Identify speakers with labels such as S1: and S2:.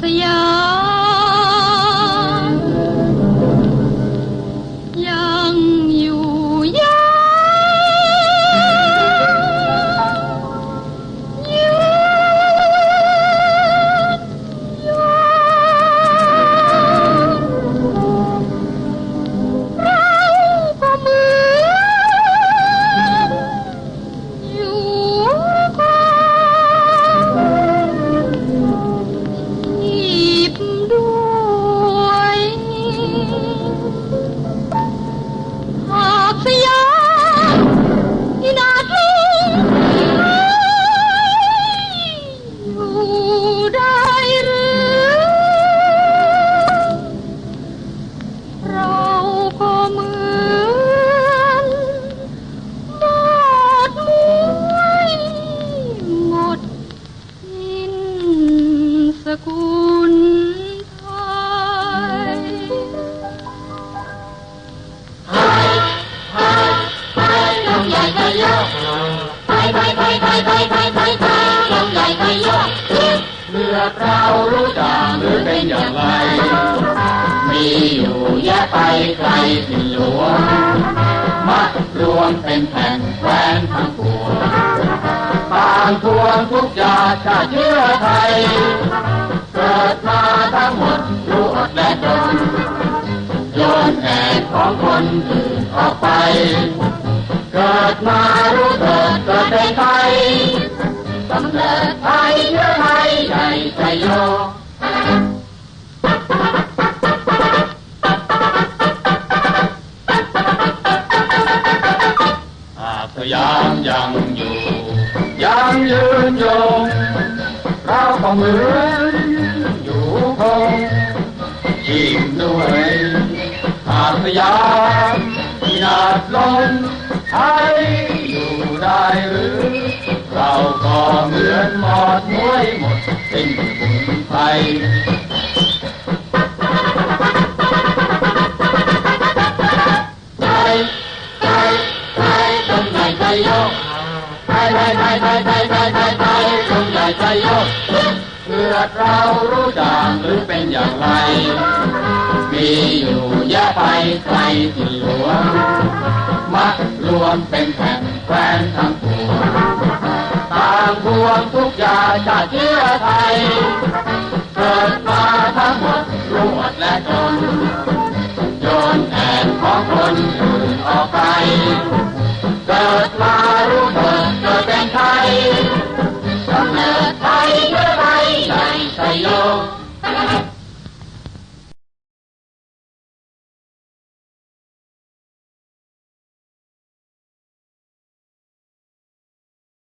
S1: 안 녕. พื่อเรารู้จักหรือเป็นอย่างไร มีอยู่แยะไปไกลถิ่นหลวงมัดรวมเป็นแผ่นแควนทั้งปวงต่างทวงทุกชาติชาติเชื้อไทย เกิดมาทั้งหมดรู้อดและจนโยนแอกของคนอื่นออกไป เกิดมารู้เกิดเกิดเป็นไทย กำเนิดไทยเชื้อไทยใหญ่ใจโยหาสยามยังอยู่ยังยืนยงเราก็เหมือนอยู่คงยิ่งด้วยหากสยามพินาศลงไทยอยู่ได้หรือ เราก็เหมือนหมอดมวยหมดสิ้นบุญไปไทยไทยไทยจงใหญ่ใจโยกไทยไทยไทยไทยไทยไทยไทยไทยจงใหญ่ใจโยกเพื่อเรารู้จักหรือเป็นอย่างไร มีอยู่แยะไปไกลที่หลวงมัดรวมเป็นแผ่นแควนทั้งปวง วงทุกอย่างชาติเชื้อไทย เกิดมาทั้งหมดรู้หมดและจนโยนแอนของคนอื่นออกไป เกิดมารู้เกิดเกิดเป็นไทย